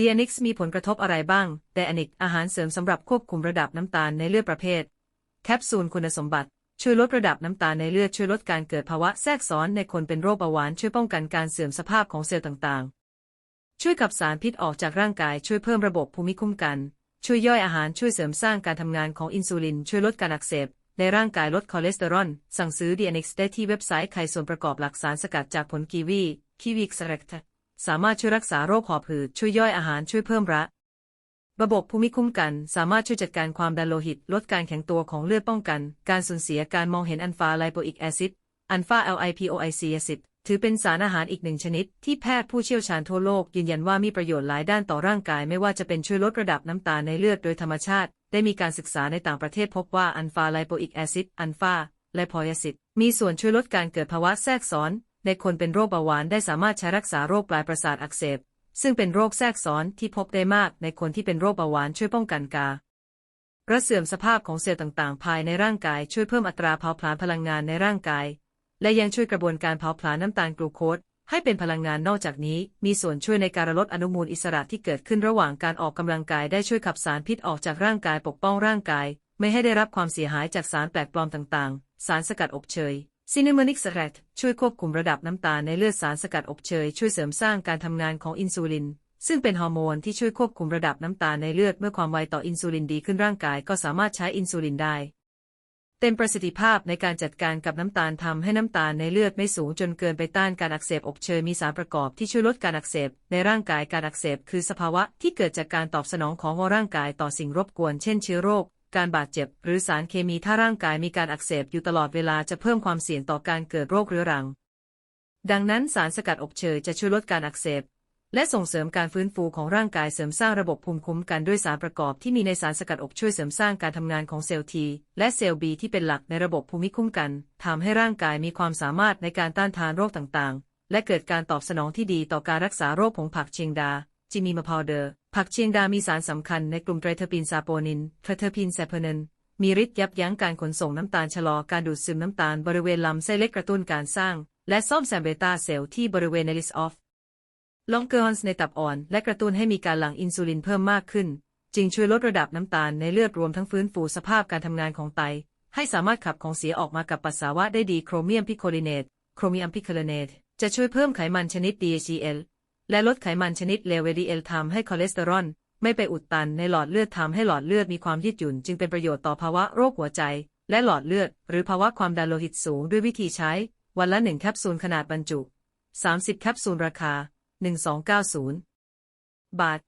d n x มีผลกระทบอะไรบ้าง d n x อาหารเสริมสำหรับควบคุมระดับน้ำตาลในเลือดประเภท แคปซูลคุณสมบัติ ช่วยลดระดับน้ำตาลในเลือดช่วยลดการเกิดภาวะแทรกซ้อนในคนเป็นโรคเบาหวานช่วยป้องกันการเสื่อมสภาพของเซลล์ต่างๆ ช่วยขับสารพิษออกจากร่างกายช่วยเพิ่มระบบภูมิคุ้มกัน ช่วยย่อยอาหารช่วยเสริมสร้างการทำงานของอินซูลิน ช่วยลดการอักเสบในร่างกายลดคอเลสเตอรอล สั่งซื้อ DNX ได้ที่เว็บไซต์ไขส่วนประกอบหลักสารสกัดจากผลกีวี คีวีสเรก สามารถช่วยรักษาโรคหอบหืดช่วยย่อยอาหารช่วยเพิ่มระระบบภูมิคุ้มกันสามารถช่วยจัดการความดันโลหิต ลดการแข็งตัวของเลือดป้องกัน การสูญเสียการมองเห็นอัลฟาไลโปอิกแอซิดอัลฟา LIPOIC แอซิดถือเป็นสารอาหารอีกหนึ่งชนิด ที่แพทย์ผู้เชี่ยวชาญทั่วโลก ยืนยันว่ามีประโยชน์หลายด้านต่อร่างกาย ไม่ว่าจะเป็นช่วยลดระดับน้ำตาลในเลือดโดยธรรมชาติ ได้มีการศึกษาในต่างประเทศพบว่าอัลฟาไลโปอิกแอซิดอัลฟาไลโปอิซิดมีส่วนช่วยลดการเกิดภาวะแทรกซ้อน ในคนเป็นโรคเบาหวานได้สามารถใช้รักษาโรคปลายประสาทอักเสบ ซึ่งเป็นโรคแทรกซ้อนที่พบได้มากในคนที่เป็นโรคเบาหวานช่วยป้องกันการระเสื่อมสภาพของเซลล์ต่างๆ ภายในร่างกายช่วยเพิ่มอัตราเผาผลาญพลังงานในร่างกาย และยังช่วยกระบวนการเผาผลาญน้ำตาลกลูโคสให้เป็นพลังงานนอกจากนี้ มีส่วนช่วยในการลดอนุมูลอิสระที่เกิดขึ้นระหว่างการออกกำลังกายได้ช่วยขับสารพิษออกจากร่างกายปกป้องร่างกาย ไม่ให้ได้รับความเสียหายจากสารแปลกปลอมต่างๆ สารสกัดอบเชย ซินเนมอนิกสแรตช่วยควบคุมระดับน้ำตาลในเลือดสารสกัดอบเชยช่วยเสริมสร้างการทำงานของอินซูลิน ซึ่งเป็นฮอร์โมนที่ช่วยควบคุมระดับน้ำตาลในเลือดเมื่อความไวต่ออินซูลินดีขึ้นร่างกายก็สามารถใช้อินซูลินได้ เต็มประสิทธิภาพในการจัดการกับน้ำตาลทำให้น้ำตาลในเลือดไม่สูงจนเกินไปต้านการอักเสบอบเชยมีสารประกอบที่ช่วยลดการอักเสบในร่างกายการอักเสบคือสภาวะที่เกิดจากการตอบสนองของร่างกายต่อสิ่งรบกวนเช่นเชื้อโรค การบาดเจ็บ หรือสารเคมีถ้าร่างกายมีการอักเสบอยู่ตลอดเวลาจะเพิ่มความเสี่ยงต่อการเกิดโรคเรื้อรัง ดังนั้นสารสกัดอบเชยจะช่วยลดการอักเสบ และส่งเสริมการฟื้นฟูของร่างกายเสริมสร้างระบบภูมิคุ้มกันด้วยสารประกอบที่มีในสารสกัดอบช่วยเสริมสร้างการทำงานของเซลล์ T และเซลล์ B ที่เป็นหลักในระบบภูมิคุ้มกันทำให้ร่างกายมีความสามารถในการต้านทานโรคต่างๆ และเกิดการตอบสนองที่ดีต่อการรักษาโรคผงผักเชียงดาจิมีมาพาวเดอร์ ผักเชียงดามีสารสำคัญในกลุ่มไตรเทอร์ปีนซาโปนินไตรเทอร์ปีนแซปเนินมีฤทธิ์ยับยั้งการขนส่งน้ำตาลชะลอการดูดซึมน้ำตาลบริเวณลำไส้เล็กกระตุ้นการสร้าง และซ่อมแซมเบต้าเซลล์ที่บริเวณเนลิสออฟลองเกอร์ฮอนส์ในตับอ่อน และกระตุ้นให้มีการหลั่งอินซูลินเพิ่มมากขึ้น จึงช่วยลดระดับน้ำตาลในเลือดรวมทั้งฟื้นฟูสภาพการทำงานของไต ให้สามารถขับของเสียออกมากับปัสสาวะได้ดีโครเมียมพิโคลิเนตโครเมียมพิโคลิเนตจะช่วยเพิ่มไขมันชนิด DHDL และลดไขมันชนิดเลวีดีเอลทำให้คอเลสเตอรอลไม่ไปอุดตันในหลอดเลือดทำให้หลอดเลือดมีความยืดหยุ่นจึงเป็นประโยชน์ต่อภาวะโรคหัวใจ และหลอดเลือด หรือภาวะความดันโลหิตสูงด้วยวิธีใช้ วันละหนึ่งแคปซูลขนาดบรรจุ 30 แคปซูลราคา 1290 บาท